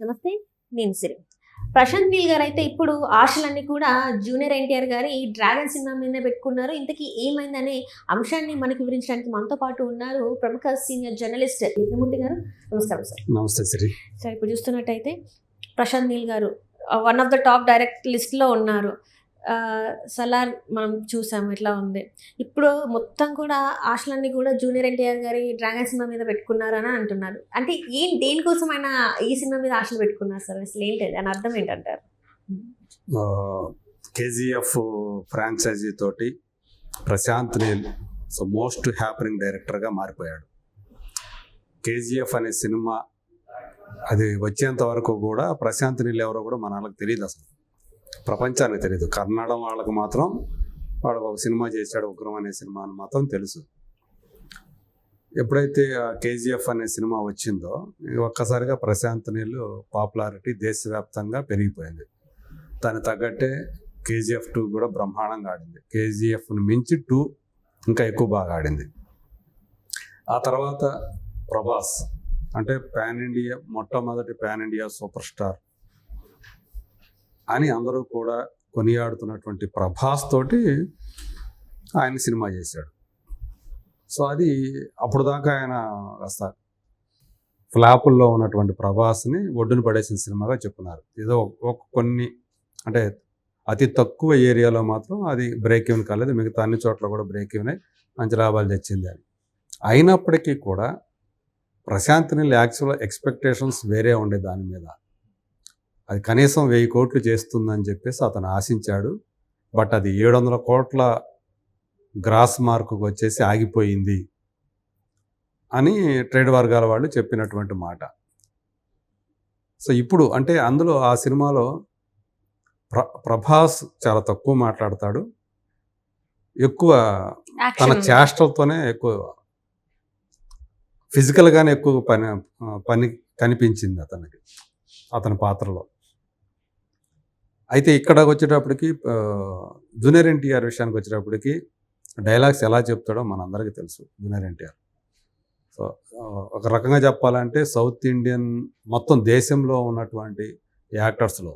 నమస్తే నేను సిరి. ప్రశాంత్ నీల్ గారు అయితే ఇప్పుడు ఆశలన్నీ కూడా జూనియర్ ఎన్టీఆర్ గారి డ్రాగన్ సినిమా మీద పెట్టుకున్నారు. ఇంతకీ ఏమైందనే అంశాన్ని మనకి వివరించడానికి మనతో పాటు ఉన్నారు ప్రముఖ సీనియర్ జర్నలిస్ట్ యజ్ఞమూర్తి గారు. నమస్కారం సార్. నమస్తే సిరి. సార్ ఇప్పుడు చూస్తున్నట్టయితే Prashanth Neel garu one of the top direct లిస్ట్లో ఉన్నారు. సలార్ మనం చూసాము ఎట్లా ఉంది. ఇప్పుడు మొత్తం కూడా ఆశలన్నీ కూడా జూనియర్ ఎన్టీఆర్ గారి డ్రాగన్ సినిమా మీద పెట్టుకున్నారు అని అంటున్నారు. అంటే ఏం దేనికోసం ఆయన ఈ సినిమా మీద ఆశలు పెట్టుకున్నారు సార్? అసలు ఏంటి అని అర్థం ఏంటంటారు? కేజీఎఫ్ ఫ్రాంచైజీ తోటి Prashanth Neel so most happening డైరెక్టర్గా మారిపోయాడు. కేజీఎఫ్ అనే సినిమా అది వచ్చేంత వరకు కూడా ప్రశాంత్ నీళ్ళు ఎవరో కూడా మన వాళ్ళకి తెలియదు అసలు. ప్రపంచానికి తెలియదు కన్నడ వాళ్ళకు మాత్రం వాడు ఒక సినిమా చేశాడు ఉగ్రం అనే సినిమా అని మాత్రం తెలుసు. ఎప్పుడైతే కేజీఎఫ్ అనే సినిమా వచ్చిందో ఒక్కసారిగా ప్రశాంత్ నీళ్ళు పాపులారిటీ దేశవ్యాప్తంగా పెరిగిపోయింది. దానికి తగ్గట్టే కేజీఎఫ్ టూ కూడా బ్రహ్మాండంగా ఆడింది. కేజీఎఫ్ని మించి టూ ఇంకా ఎక్కువ బాగా ఆడింది. ఆ తర్వాత ప్రభాస్ అంటే పాన్ ఇండియా మొట్టమొదటి పాన్ ఇండియా సూపర్ స్టార్ అని అందరూ కూడా కొనియాడుతున్నటువంటి ప్రభాస్ తోటి ఆయన సినిమా చేశాడు. సో అది అప్పుడు దాకా ఆయన కాస్త ఫ్లాపుల్లో ఉన్నటువంటి ప్రభాస్ని ఒడ్డున పడేసిన సినిమాగా చెప్పున్నారు. ఏదో ఒక కొన్ని అంటే అతి తక్కువ ఏరియాలో మాత్రం అది బ్రేక్ ఈవెన్ కాలేదు. మిగతా అన్ని చోట్ల కూడా బ్రేక్ ఈవెన్ అయి మంచి లాభాలు తెచ్చింది అని అయినప్పటికీ కూడా ప్రశాంత్ నీళ్ళు యాక్చువల్ ఎక్స్పెక్టేషన్స్ వేరే ఉండే దాని మీద. అది కనీసం వెయ్యి కోట్లు చేస్తుందని చెప్పేసి అతను ఆశించాడు. బట్ అది ఏడు వందల కోట్ల గ్రాస్ మార్కుకు వచ్చేసి ఆగిపోయింది అని ట్రేడ్ వర్గాల వాళ్ళు చెప్పినటువంటి మాట. సో ఇప్పుడు అంటే అందులో ఆ సినిమాలో ప్ర ప్రభాస్ చాలా తక్కువ మాట్లాడతాడు. ఎక్కువ తన చేష్టలతోనే ఎక్కువ ఫిజికల్గానే ఎక్కువ పని పని కనిపించింది అతనికి అతని పాత్రలో. అయితే ఇక్కడ వచ్చేటప్పటికి జూనియర్ ఎన్టీఆర్ విషయానికి వచ్చేటప్పటికి డైలాగ్స్ ఎలా చెప్తాడో మనందరికీ తెలుసు జూనియర్ ఎన్టీఆర్. సో ఒక రకంగా చెప్పాలంటే సౌత్ ఇండియన్ మొత్తం దేశంలో ఉన్నటువంటి యాక్టర్స్లో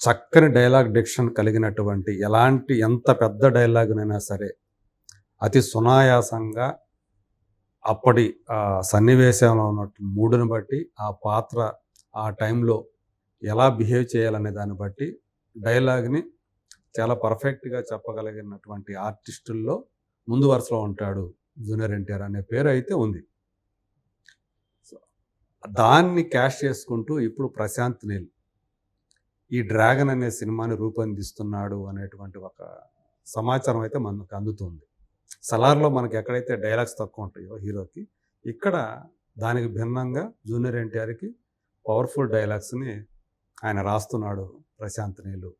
చక్కని డైలాగ్ డిక్షన్ కలిగినటువంటి ఎలాంటి ఎంత పెద్ద డైలాగ్నైనా సరే అతి సునాయాసంగా అప్పటి ఆ సన్నివేశంలో ఉన్నట్టు మూడుని బట్టి ఆ పాత్ర ఆ టైంలో ఎలా బిహేవ్ చేయాలనే దాన్ని బట్టి డైలాగ్ని చాలా పర్ఫెక్ట్గా చెప్పగలిగినటువంటి ఆర్టిస్టుల్లో ముందు వరుసలో ఉంటాడు జూనియర్ ఎన్టీఆర్ అనే పేరు అయితే ఉంది. సో దాన్ని క్యాష్ చేసుకుంటూ ఇప్పుడు ప్రశాంత్ నీల్ ఈ డ్రాగన్ అనే సినిమాని రూపొందిస్తున్నాడు అనేటువంటి ఒక సమాచారం అయితే మనకు అందుతుంది. సలార్లో మనకి ఎక్కడైతే డైలాగ్స్ తక్కువ ఉంటాయో హీరోకి ఇక్కడ దానికి భిన్నంగా జూనియర్ ఎన్టీఆర్కి పవర్ఫుల్ డైలాగ్స్ని ఆయన రాస్తున్నాడు ప్రశాంత్ నీలు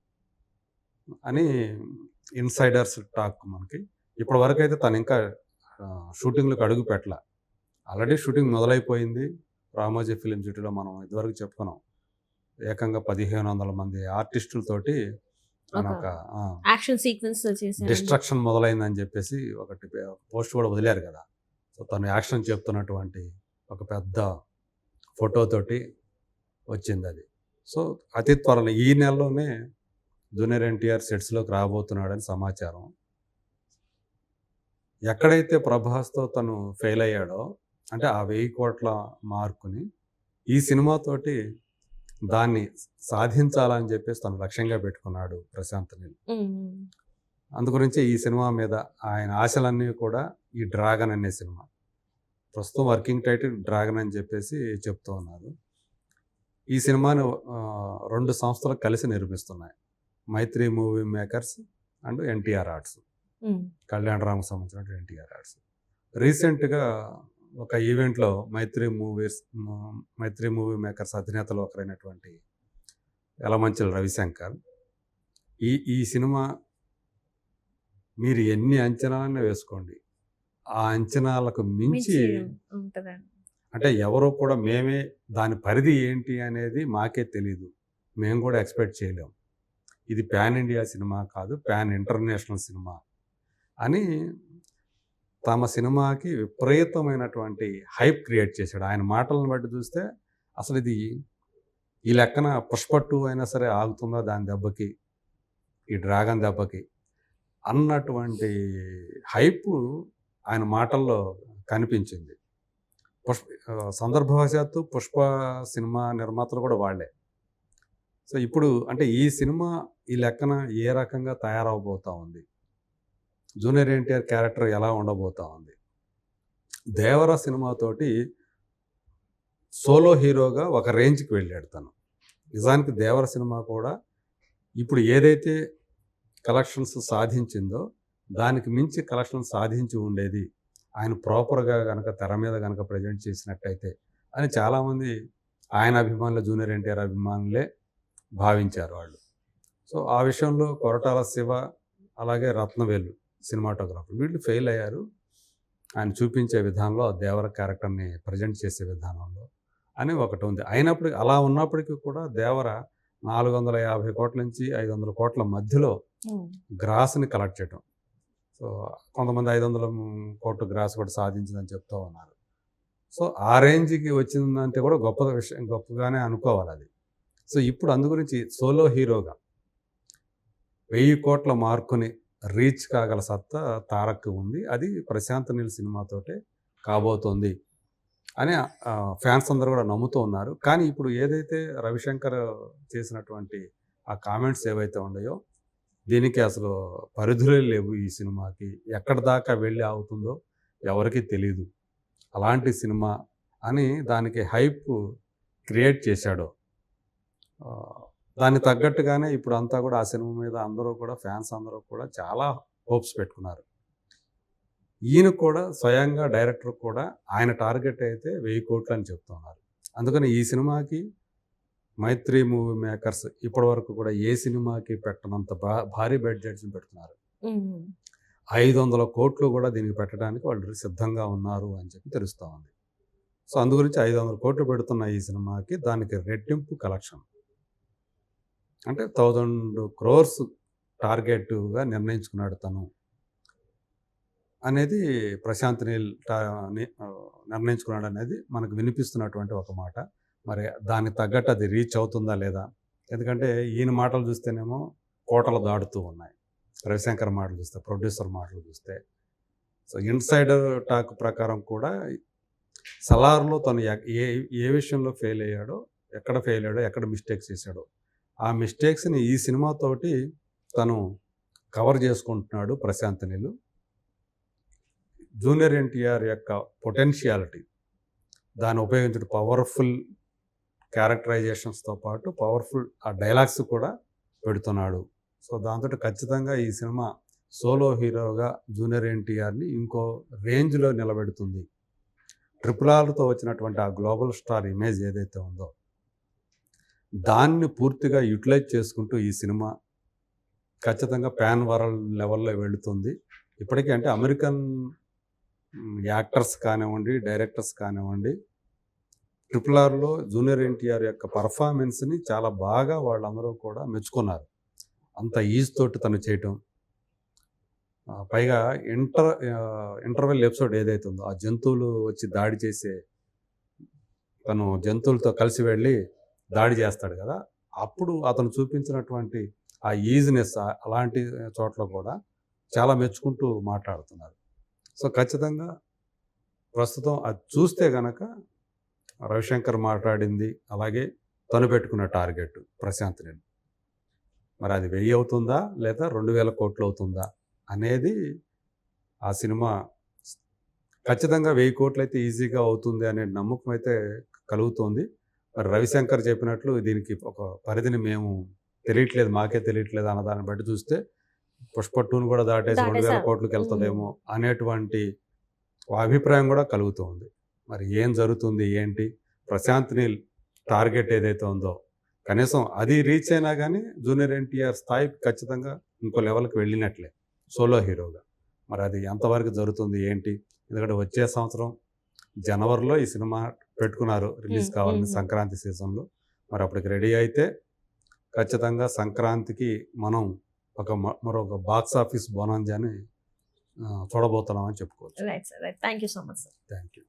అని ఇన్సైడర్స్ టాక్ మనకి. ఇప్పటి వరకు అయితే తను ఇంకా షూటింగ్లకు అడుగు పెట్టల. ఆల్రెడీ షూటింగ్ మొదలైపోయింది. రామోజీ ఫిలిం సిటీలో మనం ఇదివరకు చెప్పుకున్నాం. ఏకంగా పదిహేను వందల మంది ఆర్టిస్టులతోటి ఒక యాక్షన్ సీక్వెన్స్ డిస్ట్రక్షన్ మొదలైందని చెప్పేసి ఒకటి పోస్ట్ కూడా వదిలేరు కదా. సో తను యాక్షన్ చెప్తున్నటువంటి ఒక పెద్ద ఫోటోతోటి వచ్చింది అది. సో అతి త్వరలో ఈ నెలలోనే జూనియర్ ఎన్టీఆర్ సెట్స్లోకి రాబోతున్నాడని సమాచారం. ఎక్కడైతే ప్రభాస్తో తను ఫెయిల్ అయ్యాడో అంటే ఆ వెయ్యి కోట్ల మార్కుని ఈ సినిమాతోటి దాన్ని సాధించాలని చెప్పేసి తను లక్ష్యంగా పెట్టుకున్నాడు ప్రశాంత్ నీల్. అందుగురించి ఈ సినిమా మీద ఆయన ఆశలన్నీ కూడా ఈ డ్రాగన్ అనే సినిమా. ప్రస్తుతం వర్కింగ్ టైటిల్ డ్రాగన్ అని చెప్పేసి చెప్తూ ఉన్నారు. ఈ సినిమాను రెండు సంస్థలు కలిసి నిర్మిస్తున్నాయి. Mythri movie makers and NTR arts. Kalyan రామ్కి సంబంధించిన ఎన్టీఆర్ ఆర్ట్స్. రీసెంట్గా ఒక ఈవెంట్లో Mythri movies Mythri movie makers అధినేతలు ఒకరైనటువంటి యలమంచిల రవిశంకర్. ఈ ఈ సినిమా మీరు ఎన్ని అంచనాలన్నా వేసుకోండి. ఆ అంచనాలకు మించి మించి ఉంటదండి. అంటే ఎవరో కూడా మేమే దాని పరిధి ఏంటి అనేది మాకే తెలియదు మేము కూడా ఎక్స్పెక్ట్ చేయలేం. ఇది పాన్ ఇండియా సినిమా కాదు పాన్ ఇంటర్నేషనల్ సినిమా అని తమ సినిమాకి విపరీతమైనటువంటి హైప్ క్రియేట్ చేశాడు. ఆయన మాటలను బట్టి చూస్తే అసలు ఇది ఈ లెక్కన పుష్ప టూ అయినా సరే ఆగుతుందా దాని దెబ్బకి? ఈ డ్రాగన్ దెబ్బకి? అన్నటువంటి హైపు ఆయన మాటల్లో కనిపించింది. పుష్ప సందర్భవశాత్తు పుష్ప సినిమా నిర్మాతలు కూడా వాళ్ళే. సో ఇప్పుడు అంటే ఈ సినిమా ఈ లెక్కన ఏ రకంగా తయారవబోతా ఉంది? జూనియర్ ఎన్టీఆర్ క్యారెక్టర్ ఎలా ఉండబోతా ఉంది? దేవర సినిమాతోటి సోలో హీరోగా ఒక రేంజ్కి వెళ్ళాడు తను. నిజానికి దేవర సినిమా కూడా ఇప్పుడు ఏదైతే కలెక్షన్స్ సాధించిందో దానికి మించి కలెక్షన్ సాధించి ఉండేది ఆయన ప్రాపర్గా కనుక తెర మీద కనుక ప్రజెంట్ చేసినట్టయితే అని చాలామంది ఆయన అభిమానులు జూనియర్ ఎన్టీఆర్ అభిమానులే భావించారు వాళ్ళు. సో ఆ విషయంలో కొరటాల శివ అలాగే రత్నవేలు సినిమాటోగ్రాఫర్ వీళ్ళు ఫెయిల్ అయ్యారు. ఆయన చూపించే విధానంలో ఆ దేవర క్యారెక్టర్ని ప్రజెంట్ చేసే విధానంలో అని ఒకటి ఉంది. అయినప్పుడు అలా ఉన్నప్పటికీ కూడా దేవర నాలుగు వందల యాభై కోట్ల నుంచి ఐదు వందల కోట్ల మధ్యలో గ్రాస్ని కలెక్ట్ చేయటం. సో కొంతమంది ఐదు వందల కోట్ల గ్రాస్ కూడా సాధించిందని చెప్తూ ఉన్నారు. సో ఆ రేంజ్కి వచ్చిందంటే కూడా గొప్ప విషయం గొప్పగానే అనుకోవాలి అది. సో ఇప్పుడు అందు గురించి సోలో హీరోగా వెయ్యి కోట్ల మార్కుని రీచ్ కాగల సత్తా తారక్ ఉంది. అది ప్రశాంత్ నీల్ సినిమాతోటే కాబోతోంది అని ఫ్యాన్స్ అందరూ కూడా నమ్ముతూ ఉన్నారు. కానీ ఇప్పుడు ఏదైతే రవిశంకర్ చేసినటువంటి ఆ కామెంట్స్ ఏవైతే ఉన్నాయో దీనికి అసలు పరిధులే లేవు ఈ సినిమాకి. ఎక్కడి దాకా వెళ్ళి అవుతుందో ఎవరికి తెలియదు అలాంటి సినిమా అని దానికి హైప్ క్రియేట్ చేశాడు. దాన్ని దానికి తగ్గట్టుగానే ఇప్పుడు అంతా కూడా ఆ సినిమా మీద అందరూ కూడా ఫ్యాన్స్ అందరూ కూడా చాలా హోప్స్ పెట్టుకున్నారు. ఈయన కూడా స్వయంగా డైరెక్టర్ కూడా ఆయన టార్గెట్ అయితే వెయ్యి కోట్లు అని చెప్తున్నారు. అందుకని ఈ సినిమాకి మైత్రి మూవీ మేకర్స్ ఇప్పటి వరకు కూడా ఏ సినిమాకి పెట్టనంత భారీ బడ్జెట్స్ని పెడుతున్నారు. ఐదు వందల కోట్లు కూడా దీనికి పెట్టడానికి వాళ్ళు సిద్ధంగా ఉన్నారు అని చెప్పి తెలుస్తూ ఉంది. సో అందు గురించి ఐదు వందల కోట్లు పెడుతున్న ఈ సినిమాకి దానికి రెట్టింపు కలెక్షన్. అంటే థౌజండ్ క్రోర్స్ టార్గెట్గా నిర్ణయించుకున్నాడు తను. అనేది ప్రశాంత్ నీల్ నిర్ణయించుకున్నాడు అనేది మనకు వినిపిస్తున్నటువంటి ఒక మాట. మరి దానికి తగ్గట్టు అది రీచ్ అవుతుందా లేదా? ఎందుకంటే ఈయన మాటలు చూస్తేనేమో కోటలు దాడుతూ ఉన్నాయి. రవిశంకర్ మాటలు చూస్తే ప్రొడ్యూసర్ మాటలు చూస్తే. సో ఇన్సైడర్ టాక్ ప్రకారం కూడా సలార్లో తను ఏ ఏ విషయంలో ఫెయిల్ అయ్యాడో ఎక్కడ ఫెయిల్ అయ్యాడో ఎక్కడ మిస్టేక్స్ చేశాడో ఆ మిస్టేక్స్ని ఈ సినిమాతోటి తను కవర్ చేసుకుంటున్నాడు ప్రశాంత్ నీలు. జూనియర్ ఎన్టీఆర్ యొక్క పొటెన్షియాలిటీ దాన్ని ఉపయోగించడం పవర్ఫుల్ క్యారెక్టరైజేషన్స్తో పాటు పవర్ఫుల్ ఆ డైలాగ్స్ కూడా పెడుతున్నాడు. సో దాంతో ఖచ్చితంగా ఈ సినిమా సోలో హీరోగా జూనియర్ ఎన్టీఆర్ని ఇంకో రేంజ్లో నిలబెడుతుంది. ట్రిపుల్ ఆర్తో వచ్చినటువంటి ఆ గ్లోబల్ స్టార్ ఇమేజ్ ఏదైతే ఉందో దాన్ని పూర్తిగా యూటిలైజ్ చేసుకుంటూ ఈ సినిమా ఖచ్చితంగా ప్యాన్ వరల్డ్ లెవెల్లో వెళుతుంది. ఇప్పటికీ అంటే అమెరికన్ యాక్టర్స్ కానివ్వండి డైరెక్టర్స్ కానివ్వండి ట్రిపుల్ ఆర్లో జూనియర్ ఎన్టీఆర్ యొక్క పర్ఫార్మెన్స్ని చాలా బాగా వాళ్ళందరూ కూడా మెచ్చుకున్నారు. అంత ఈజ్ తోటి తను చేయటం. పైగా ఇంటర్ ఇంటర్వెల్ ఎపిసోడ్ ఏదైతే ఉందో ఆ జంతువులు వచ్చి దాడి చేసే తను జంతువులతో కలిసి వెళ్ళి దాడి చేస్తాడు కదా అప్పుడు అతను చూపించినటువంటి ఆ ఈజినెస్ అలాంటి చోట్ల కూడా చాలా మెచ్చుకుంటూ మాట్లాడుతున్నారు. సో ఖచ్చితంగా ప్రస్తుతం అది చూస్తే కనుక రవిశంకర్ మాట్లాడింది. అలాగే తను పెట్టుకున్న టార్గెట్ ప్రశాంత్ రెడ్డి మరి అది వెయ్యి అవుతుందా? లేదా రెండు వేల కోట్లు అవుతుందా? అనేది ఆ సినిమా ఖచ్చితంగా వెయ్యి కోట్లు అయితే ఈజీగా అవుతుంది అనే నమ్మకం అయితే కలుగుతోంది. మరి రవిశంకర్ చెప్పినట్లు దీనికి ఒక పరిధిని మేము తెలియట్లేదు మాకే తెలియట్లేదు అన్న దాన్ని బట్టి చూస్తే పుష్ప టూను కూడా దాటేసి రెండు వేల. కోట్లకి వెళ్తుందేమో అనేటువంటి అభిప్రాయం కూడా కలుగుతుంది. మరి ఏం జరుగుతుంది ఏంటి? ప్రశాంత్ నీల్ టార్గెట్ ఏదైతే ఉందో కనీసం అది రీచ్ అయినా కానీ జూనియర్ ఎన్టీఆర్ స్థాయి ఖచ్చితంగా ఇంకో లెవెల్కి వెళ్ళినట్లే సోలో హీరోగా. మరి అది ఎంతవరకు జరుగుతుంది ఏంటి? ఎందుకంటే వచ్చే సంవత్సరం జనవరిలో ఈ సినిమా పెట్టుకున్నారు రిలీజ్ కావాలని. సంక్రాంతి సీజన్లో. మరి అప్పటికి రెడీ అయితే ఖచ్చితంగా సంక్రాంతికి మనం ఒక మరొక బాక్స్ ఆఫీస్ బోనాంజాని చూడబోతున్నామని చెప్పుకోవచ్చు. Right sir right thank you so much sir thank you